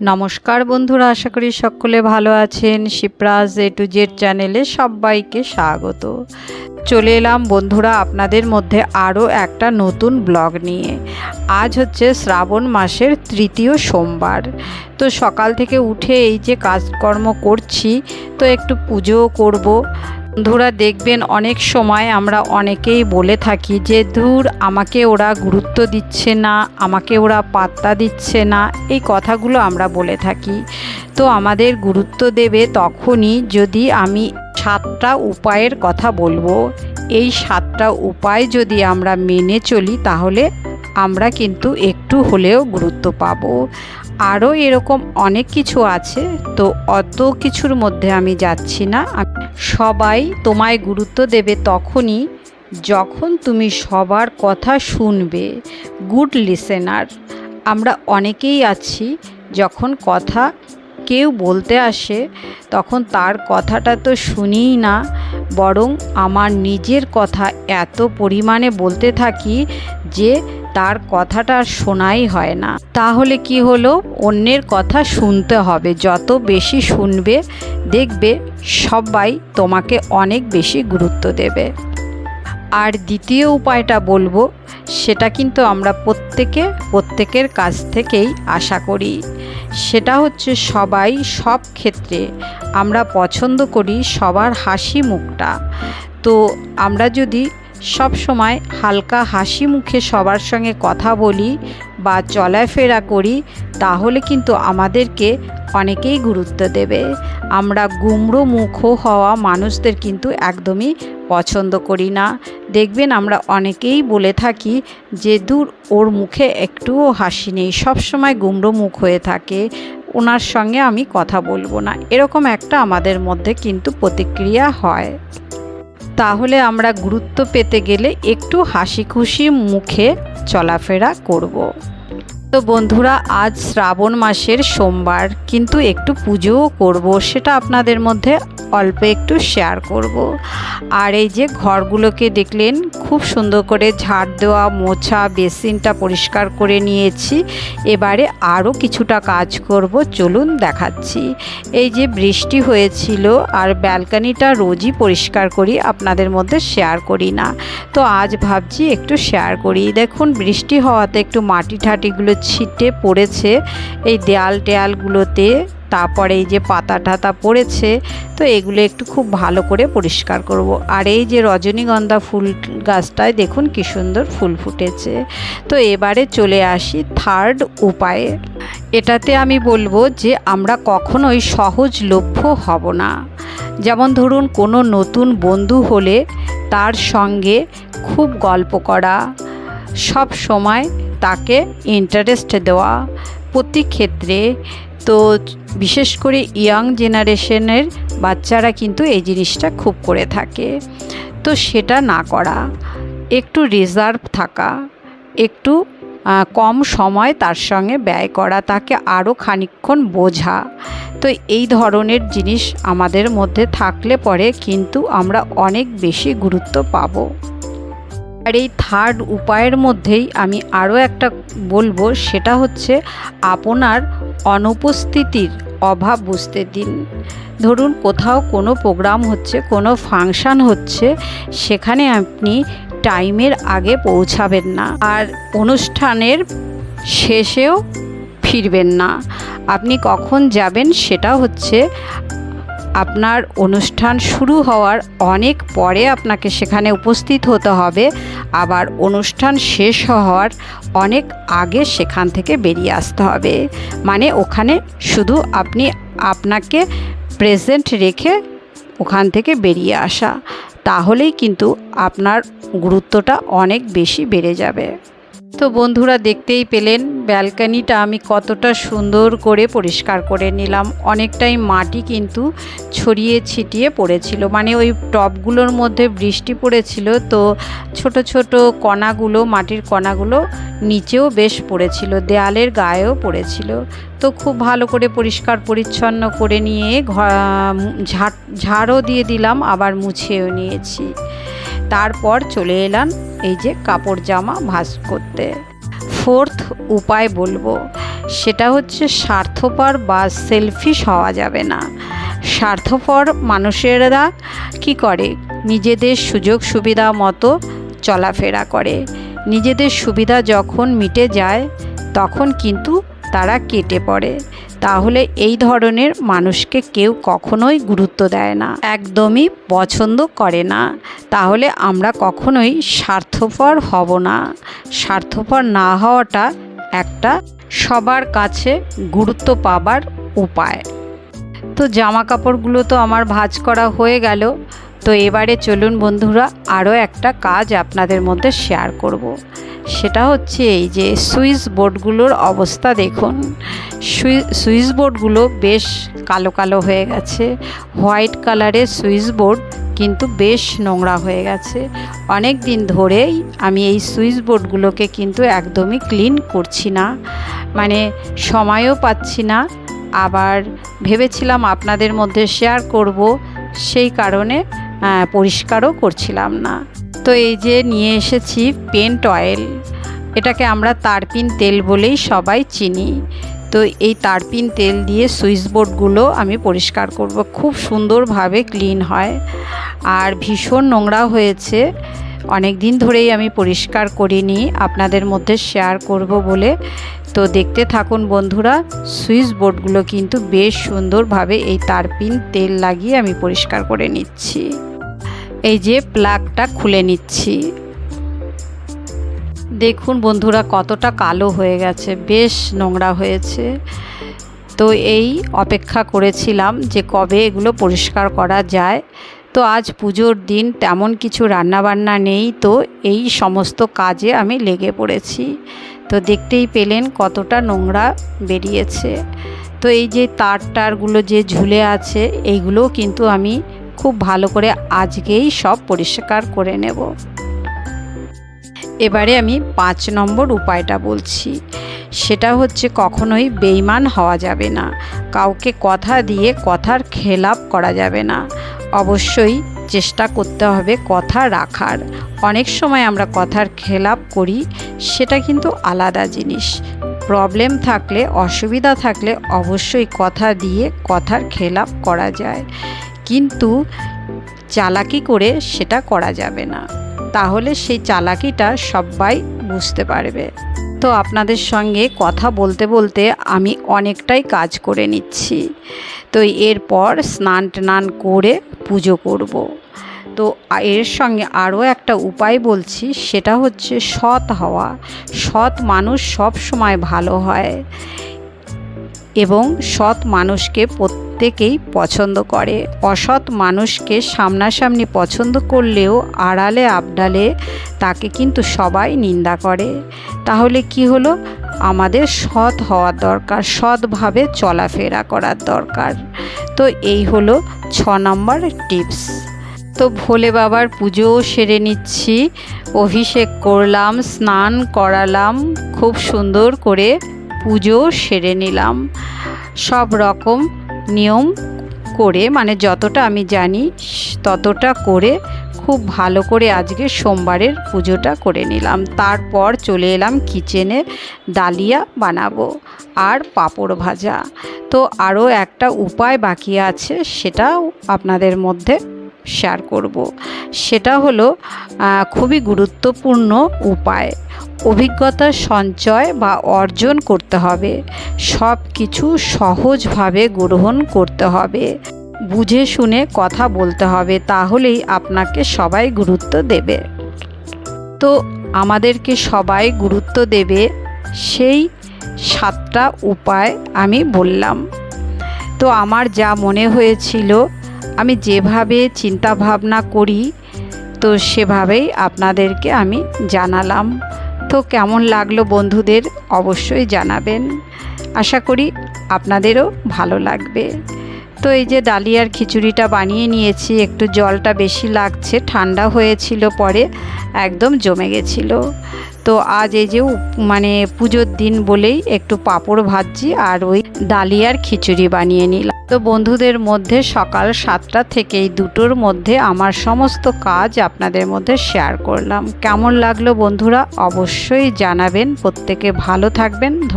নমস্কার বন্ধুরা, আশা করি সকলে ভালো আছেন। শিপ্রাজ এ টু জেড চ্যানেলে সবাইকে স্বাগত। চলে এলাম বন্ধুরা আপনাদের মধ্যে আরও একটা নতুন ব্লগ নিয়ে। আজ হচ্ছে শ্রাবণ মাসের তৃতীয় সোমবার। তো সকাল থেকে উঠে এই যে কাজকর্ম করছি, তো একটু পুজোও করব। বন্ধুরা দেখবেন অনেক সময় আমরা অনেকেই বলে থাকি যে, ধুর, আমাকে ওরা গুরুত্ব দিচ্ছে না, আমাকে ওরা পাত্তা দিচ্ছে না। এই কথাগুলো আমরা বলে থাকি। তো আমাদের গুরুত্ব দেবে তখনই যদি আমি সাতটা উপায়ের কথা বলব। এই সাতটা উপায় যদি আমরা মেনে চলি, তাহলে আমরা কিন্তু একটু হলেও গুরুত্ব পাবো। আরও এরকম অনেক কিছু আছে, তো অত কিছুর মধ্যে আমি যাচ্ছি না। সবাই তোমায় গুরুত্ব দেবে তখনই যখন তুমি সবার কথা শুনবে। গুড লিসেনার, আমরা অনেকেই আছি যখন কথা কেউ বলতে আসে, তখন তার কথাটা তো শুনিই না। বরং আমার নিজের কথা এত পরিমাণে বলতে থাকি যে তার কথাটা শোনাই হয় না। তাহলে কি হলো? অন্যের কথা শুনতে হবে। যত বেশি শুনবে, দেখবে সবাই তোমাকে অনেক বেশি গুরুত্ব দেবে। আর দ্বিতীয় উপায়টা বলব, সেটা কিন্তু আমরা প্রত্যেকে, প্রত্যেকের কাছ থেকেই আশা করি। সেটা হচ্ছে সবাই সব ক্ষেত্রে আমরা পছন্দ করি সবার হাসি মুখটা। তো আমরা যদি সব সময় হালকা হাসি মুখে সবার সঙ্গে কথা বলি বা চলাফেরা করি, তাহলে কিন্তু আমাদেরকে অনেকেই গুরুত্ব দেবে। আমরা গুমড়ো মুখ হওয়া মানুষদের কিন্তু একদমই পছন্দ করি না। দেখবেন আমরা অনেকেই বলে থাকি যে, দূর, ওর মুখে একটুও হাসি নেই, সবসময় গুমড়ো মুখ হয়ে থাকে। ওনার সঙ্গে আমি কথা বলব না। এরকম একটা আমাদের মধ্যে কিন্তু প্রতিক্রিয়া হয়। তাহলে আমরা গুরুত্ব পেতে গেলে একটু হাসি খুশি মুখে চলাফেরা করব। তো বন্ধুরা, আজ শ্রাবণ মাসের সোমবার, কিন্তু একটু পুজোও করব, সেটা আপনাদের মধ্যে অল্প একটু শেয়ার করব। আর এই যে ঘরগুলোকে দেখলেন, খুব সুন্দর করে ঝাড় দেওয়া, মোছা, বেসিনটা পরিষ্কার করে নিয়েছি। এবারে আরও কিছুটা কাজ করব, চলুন দেখাচ্ছি। এই যে বৃষ্টি হয়েছিল, আর ব্যালকানিটা রোজই পরিষ্কার করি, আপনাদের মধ্যে শেয়ার করি না। তো আজ ভাবছি একটু শেয়ার করি। দেখুন, বৃষ্টি হওয়াতে একটু মাটি ঠাটিগুলো ছিটে পড়েছে এই দেয়াল টেয়ালগুলোতে, তারপরে এই যে পাতা টাতা পড়েছে, তো এগুলো একটু খুব ভালো করে পরিষ্কার করব। আর এই যে রজনীগন্ধা ফুল গাছটায় দেখুন কি সুন্দর ফুল ফুটেছে। তো এবারে চলে আসি থার্ড উপায়ে। এটাতে আমি বলব যে আমরা কখনোই সহজলভ্য হব না। যেমন ধরুন কোনো নতুন বন্ধু হলে তার সঙ্গে খুব গল্প করা, সব সময় তাকে ইন্টারেস্ট দেওয়া প্রতি ক্ষেত্রে। তো বিশেষ করে ইয়াং জেনারেশনের বাচ্চারা কিন্তু এই জিনিসটা খুব করে থাকে। তো সেটা না করা, একটু রিজার্ভ থাকা, একটু কম সময় তার সঙ্গে ব্যয় করা, তাকে আরও খানিকক্ষণ বোঝা। তো এই ধরনের জিনিস আমাদের মধ্যে থাকলে পরে কিন্তু আমরা অনেক বেশি গুরুত্ব পাবো। আর এই থার্ড উপায়ের মধ্যেই আমি আরও একটা বলব, সেটা হচ্ছে আপনার অনুপস্থিতির অভাব বুঝতে দিন। ধরুন কোথাও কোনো প্রোগ্রাম হচ্ছে, কোনো ফাংশান হচ্ছে, সেখানে আপনি টাইমের আগে পৌঁছাবেন না আর অনুষ্ঠানের শেষেও ফিরবেন না। আপনি কখন যাবেন সেটা হচ্ছে আপনার অনুষ্ঠান শুরু হওয়ার অনেক পরে আপনাকে সেখানে উপস্থিত হতে হবে। আবার অনুষ্ঠান শেষ হওয়ার অনেক আগে সেখান থেকে বেরিয়ে আসতে হবে। মানে ওখানে শুধু আপনি আপনাকে প্রেজেন্ট রেখে ওখান থেকে বেরিয়ে আসা। তাহলেই কিন্তু আপনার গুরুত্বটা অনেক বেশি বেড়ে যাবে। তো বন্ধুরা দেখতেই পেলেন ব্যালকানিটা আমি কতটা সুন্দর করে পরিষ্কার করে নিলাম। অনেকটাই মাটি কিন্তু ছড়িয়ে ছিটিয়ে পড়েছিল। মানে ওই টবগুলোর মধ্যে বৃষ্টি পড়েছিল তো ছোট ছোট কণাগুলো, মাটির কণাগুলো নিচেও বেশ পড়েছিল, দেয়ালের গায়েও পড়েছিল। তো খুব ভালো করে পরিষ্কার পরিচ্ছন্ন করে নিয়ে ঝাড় ঝাড়ও দিয়ে দিলাম, আবার মুছেও নিয়েছি। তারপর চলে এলাম এই যে কাপড় জামা ভাঁজ করতে। ফোর্থ উপায় বলব, সেটা হচ্ছে স্বার্থপর বা সেলফিশ হওয়া যাবে না। স্বার্থপর মানুষেরা কি করে? নিজেদের সুযোগ সুবিধা মতো চলাফেরা করে। নিজেদের সুবিধা যখন মিটে যায়, তখন কিন্তু তারা কেটে পড়ে। তাহলে এই ধরনের মানুষকে কেউ কখনোই গুরুত্ব দেয় না। একদমই পছন্দ করে না। তাহলে আমরা কখনোই স্বার্থপর হব না। স্বার্থপর না হওয়াটা একটা সবার কাছে গুরুত্ব পাবার উপায়। তো জামা কাপড়গুলো তো আমার ভাঁজ করা হয়ে গেল। তো এবারে চলুন বন্ধুরা আরও একটা কাজ আপনাদের মধ্যে শেয়ার করব। সেটা হচ্ছে এই যে সুইচ বোর্ডগুলোর অবস্থা দেখুন। সুইচ বোর্ডগুলো বেশ কালো কালো হয়ে গেছে। হোয়াইট কালারের সুইচ বোর্ড কিন্তু বেশ নোংরা হয়ে গেছে। অনেক দিন ধরেই আমি এই সুইচ বোর্ডগুলোকে কিন্তু একদমই ক্লিন করছি না। মানে সময়ও পাচ্ছি না। আবার ভেবেছিলাম আপনাদের মধ্যে শেয়ার করব। সেই কারণে পরিষ্কারও করছিলাম না। তো এই যে নিয়ে এসেছি পেন্ট অয়েল। এটাকে আমরা তারপিন তেল বলেই সবাই চিনি। তো এই তারপিন তেল দিয়ে সুইচ বোর্ডগুলো আমি পরিষ্কার করব। খুব সুন্দরভাবে ক্লিন হয়। আর ভীষণ নোংরা হয়েছে। অনেক দিন ধরেই আমি পরিষ্কার করিনি। আপনাদের মধ্যে শেয়ার করব বলে। তো দেখতে থাকুন বন্ধুরা, সুইচ বোর্ডগুলো কিন্তু বেশ সুন্দরভাবে এই তারপিন তেল লাগিয়ে আমি পরিষ্কার করে নিচ্ছি। এই যে প্লাগটা খুলে নিচ্ছি। দেখুন বন্ধুরা, কতটা কালো হয়ে গেছে, বেশ নোংরা হয়েছে। তো এই অপেক্ষা করেছিলাম যে কবে এগুলো পরিষ্কার করা যায়। তো আজ পুজোর দিন তেমন কিছু রান্নাবান্না নেই, তো এই সমস্ত কাজে আমি লেগে পড়েছি। তো দেখতেই পেলেন কতটা নোংরা বেরিয়েছে। তো এই যে তার টারগুলো যে ঝুলে আছে, এইগুলোও কিন্তু আমি খুব ভালো করে আজকেই সব পরিষ্কার করে নেব। এবারে আমি পাঁচ নম্বর উপায়টা বলছি। সেটা হচ্ছে কখনোই বেইমান হওয়া যাবে না। কাউকে কথা দিয়ে কথার খেলাপ করা যাবে না। অবশ্যই চেষ্টা করতে হবে কথা রাখার। অনেক সময় আমরা কথার খেলাপ করি, সেটা কিন্তু আলাদা জিনিস। প্রবলেম থাকলে, অসুবিধা থাকলে অবশ্যই কথা দিয়ে কথার খেলাপ করা যায়। কিন্তু চালাকি করে সেটা করা যাবে না। তাহলে সেই চালাকিটা সবাই বুঝতে পারবে। তো আপনাদের সঙ্গে কথা বলতে বলতে আমি অনেকটাই কাজ করে নিচ্ছি। তো এরপর স্নান টান করে পুজো করব। তো এর সঙ্গে আরও একটা উপায় বলছি, সেটা হচ্ছে সৎ হওয়া। সৎ মানুষ সব সময় ভালো হয়। এবং সৎ মানুষকে প্রত্যেকেই পছন্দ করে। অসৎ মানুষকে সামনাসামনি পছন্দ করলেও আড়ালে আবডালে তাকে কিন্তু সবাই নিন্দা করে। তাহলে কি হলো? আমাদের সৎ হওয়ার দরকার, সৎভাবে চলাফেরা করার দরকার। তো এই হলো ছ নম্বর টিপস। তো ভোলে বাবার পুজোও সেরে নিচ্ছি। অভিষেক করলাম, স্নান করালাম, খুব সুন্দর করে পুজো সেরে নিলাম। সব রকম নিয়ম করে মানে যতটা আমি জানি, ততটা করে খুব ভালো করে আজকে সোমবারের পুজোটা করে নিলাম। তারপর চলে এলাম কিচেনে ডালিয়া বানাবো আর পাঁপড় ভাজা। তো আরও একটা উপায় বাকি আছে, সেটাও আপনাদের মধ্যে শেয়ার করব। সেটা হলো খুবই গুরুত্বপূর্ণ উপায়। অভিজ্ঞতা সঞ্চয় বা অর্জন করতে হবে। সব কিছু সহজভাবে গ্রহণ করতে হবে। বুঝে শুনে কথা বলতে হবে, তাহলেই আপনাকে সবাই গুরুত্ব দেবে। তো আমাদেরকে সবাই গুরুত্ব দেবে, সেই সাতটা উপায় আমি বললাম। তো আমার যা মনে হয়েছিল আমি যেভাবে চিন্তা ভাবনা করি, তো সেভাবেই আপনাদেরকে আমি জানালাম। তো কেমন লাগল বন্ধুদের অবশ্যই জানাবেন। আশা করি আপনাদেরও ভালো লাগবে। তো এই যে ডালিয়ার খিচুড়িটা বানিয়ে নিয়েছি, একটু জলটা বেশি লাগছে, ঠান্ডা হয়েছিল পরে একদম জমে গেছিল। তো আজ এই যে মানে পুজোর দিন বলেই একটু পাঁপড় ভাজছি আর ওই ডালিয়ার খিচুড়ি বানিয়ে নিলাম। তো বন্ধুদের মধ্যে সকাল সাতটা থেকে এই দুটোর মধ্যে আমার সমস্ত কাজ আপনাদের মধ্যে শেয়ার করলাম। কেমন লাগল বন্ধুরা অবশ্যই জানাবেন। প্রত্যেকে ভালো থাকবেন।